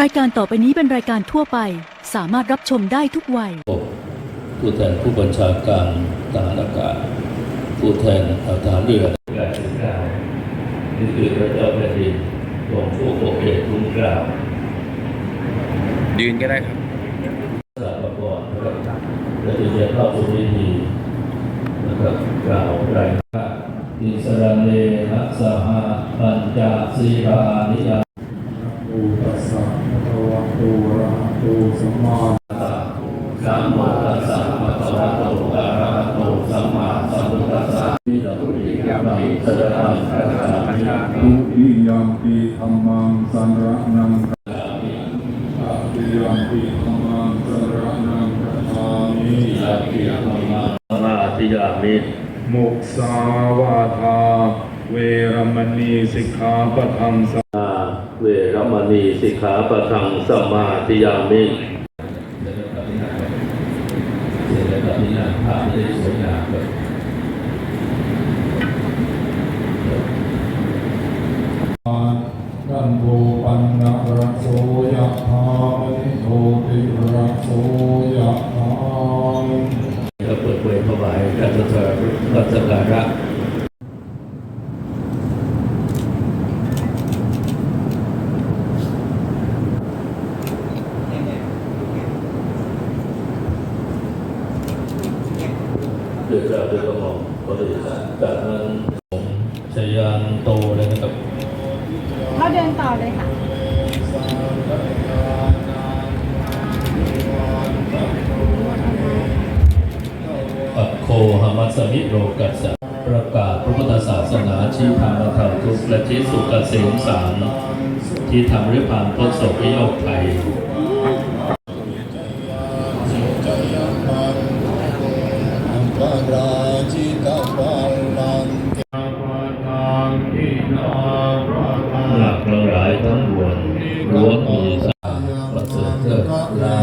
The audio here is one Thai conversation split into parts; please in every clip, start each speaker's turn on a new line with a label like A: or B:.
A: รายการต่อไปนี้เป็นรายการทั่วไป สามารถรับชมได้ทุกวัย
B: ผู้แทนผู้บัญชาการทหารอากาศ ผู้แทนทหารเรือการศึกษานี่คือพระเจ้าแผ่นดินทรงผู้ปกเกตทุนกล่าว
C: ยืนก็ได้ครับ
B: สารประกอบนะครับและจะเรียนเข้าสู่พิธีนะครับกล่าวรายงานอิสราเนนะสหปัญจสีรานิยา
D: อุตัสสะภะคะวะโตอะระหะโตสัมมา
B: สัมมาตัสสภะวะโตอะระหะโตสัมมาสัมพุทธัสสะมิตรพุทธิยามิสรณังคัจฉามิ
D: ทุติยัมปีธัมมังสันระนังกัจฉามิทุติยัมปีธัมมังสันระนังกัจฉามิ
B: สัพพิธรรมาสมาธิยามิ
D: มุสาวาทาเวรมณีสิกขาปะทังส
B: ณีสิกขาปะทังสมาธิยามิกันั่งเสร็จแล้วกับที่นั่งภาพได้สวยงามเลย
D: กันโทปันนะระโสยะธามณิโทติระโสยะธา
B: ก็เปิดเผยถวายการสักการะรัชการะเดือดร้อนเดือดร้อนก็เลยจากนั้นผมชยานโตเลยนะครับ
E: เขาเดินต่อเลยค่ะ
B: ปัคโคหามัสสมิโรกัสสะประกาศพระพุทธศาสนาชี้ทางมาทางทุกข์และชี้สุขเกษมสารที่ทำริพานพ้นโศกโยกไทย มีสาประเสริฐเลิศลา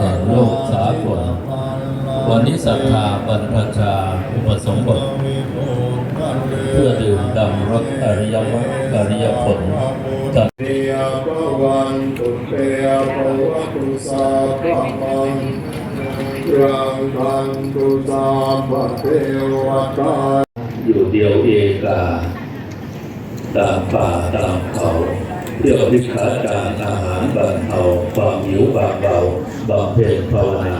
B: แห่งโลกสากลวันนี้ศรัทธาบรรพชาอุปสมบท เพื่อดื่มดำรสอริยมรรคอริยผลจัด
D: เยปวันตุเตยปวัตุสาปะปังรังคันตุสาปะเทวตา
B: อยู่เดียวเอกาตามป่าตามเขา เที่ยวพิขาการอาหารบรรเทาความหิวบางเบาบำเพ็ญภาวนา